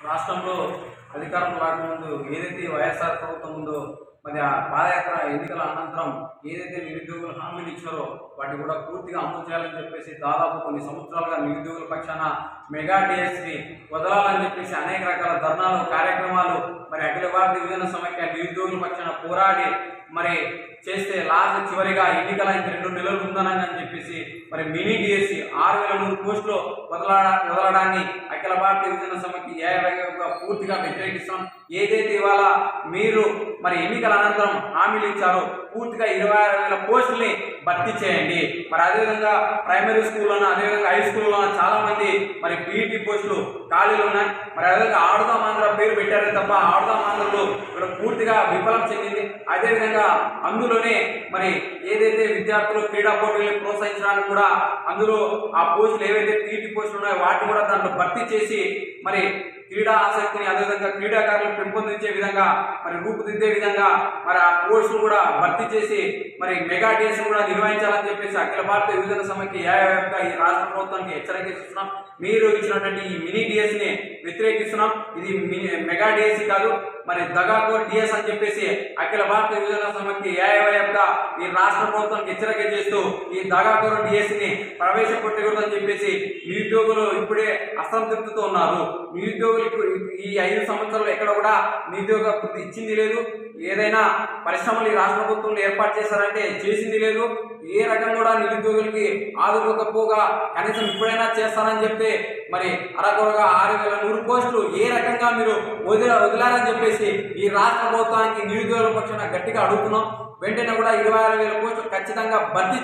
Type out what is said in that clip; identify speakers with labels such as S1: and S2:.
S1: రాష్ట్రంలో అధికారం రాకముందు ఏదైతే వైఎస్ఆర్ ప్రభుత్వం ఉందో మరి ఆ పాదయాత్ర ఎన్నికల అనంతరం ఏదైతే నిరుద్యోగులు హామీలు ఇచ్చారో వాటిని కూడా పూర్తిగా అమలు చేయాలని చెప్పేసి దాదాపు కొన్ని సంవత్సరాలుగా నిరుద్యోగుల పక్షాన మెగా డిఎస్ని వదలాలని చెప్పేసి అనేక రకాల ధర్నాలు కార్యక్రమాలు మరి అఖిల భారత విభజన సమైక్య నిరుద్యోగుల పక్షాన పోరాడి మరి చేస్తే లాస్ట్ చివరిగా ఎన్నికల ఇంక రెండు నెలలు ఉందనని అని చెప్పేసి మరి మినీ డిఎస్సి ఆరు వేల నూరు పోస్టులు వదలా వదలడాన్ని అఖిల భారత విభజన సమితి ఏఐగా పూర్తిగా వ్యతిరేకిస్తాం. ఏదైతే ఇవాళ మీరు మరి ఎన్నికల అనంతరం హామీలు ఇచ్చారో పూర్తిగా ఇరవై ఆరు వేల పోస్టుల్ని భర్తీ చేయండి. మరి అదేవిధంగా ప్రైమరీ స్కూల్లోన అదేవిధంగా హై స్కూల్లోనూ చాలామంది మరి బీఈటీ పోస్టులు ఖాళీలు ఉన్నాయి. మరి అదేవిధంగా ఆడుదాం ఆంధ్ర పేరు పెట్టారు తప్ప ఆడుదాం ఆంధ్రులు ఇక్కడ పూర్తిగా విఫలం చెందింది. అదేవిధంగా అందులోనే మరి ఏదైతే విద్యార్థులు క్రీడా పోటీలు ప్రోత్సహించడానికి కూడా అందులో ఆ పోస్టులు ఏవైతే పీటీ పోస్టులు ఉన్నాయో వాటిని కూడా దాంట్లో భర్తీ చేసి మరి క్రీడా ఆసక్తిని అదేవిధంగా క్రీడాకారులను పెంపొందించే విధంగా మరి రూపుదిద్దే విధంగా మరి ఆ కోర్సులు కూడా భర్తీ చేసి మరి మెగా డేస్ కూడా నిర్వహించాలని చెప్పేసి అఖిల భారత యువజన సమైక్య ఏఐఎఫ్గా ఈ రాష్ట్ర ప్రభుత్వానికి హెచ్చరిస్తున్నాం. మీరు ఇచ్చినటువంటి ఈ మినీ డిఎస్ని వ్యతిరేకిస్తున్నాం. ఇది మెగా డిఎస్సి కాదు మరి దగాకోర్ డిఎస్ అని చెప్పేసి అఖిల భారత విభజన సమితి ఏఐవైఎఫ్గా ఈ రాష్ట్ర ప్రభుత్వం హెచ్చరిక చేస్తూ ఈ దగాకోర్ డిఎస్ని ప్రవేశపెట్టకూడదని చెప్పేసి నిరుద్యోగులు ఇప్పుడే అసంతృప్తితో ఉన్నారు. నిరుద్యోగులు ఇప్పుడు ఈ ఐదు సంవత్సరాలు ఎక్కడ కూడా నిరుద్యోగ ఇచ్చింది లేదు. ఏదైనా పరిశ్రమలు ఈ రాష్ట్ర ప్రభుత్వంలో ఏర్పాటు చేశారంటే చేసింది లేదు. ఏ రకంగా కూడా నిరుద్యోగులకి ఆదుకోకపోగా కనీసం ఇప్పుడైనా చేస్తారని చెప్తే మరి అరకొరగా ఆరు వేల నూరు పోస్టులు ఏ రకంగా మీరు వదిల వదిలారని చెప్పేసి ఈ రాష్ట్ర ప్రభుత్వానికి నిరుద్యోగుల పక్షాన గట్టిగా అడుగుతున్నాం. వెంటనే కూడా ఇరవై ఆరు వేల పోస్టులు ఖచ్చితంగా భర్తీ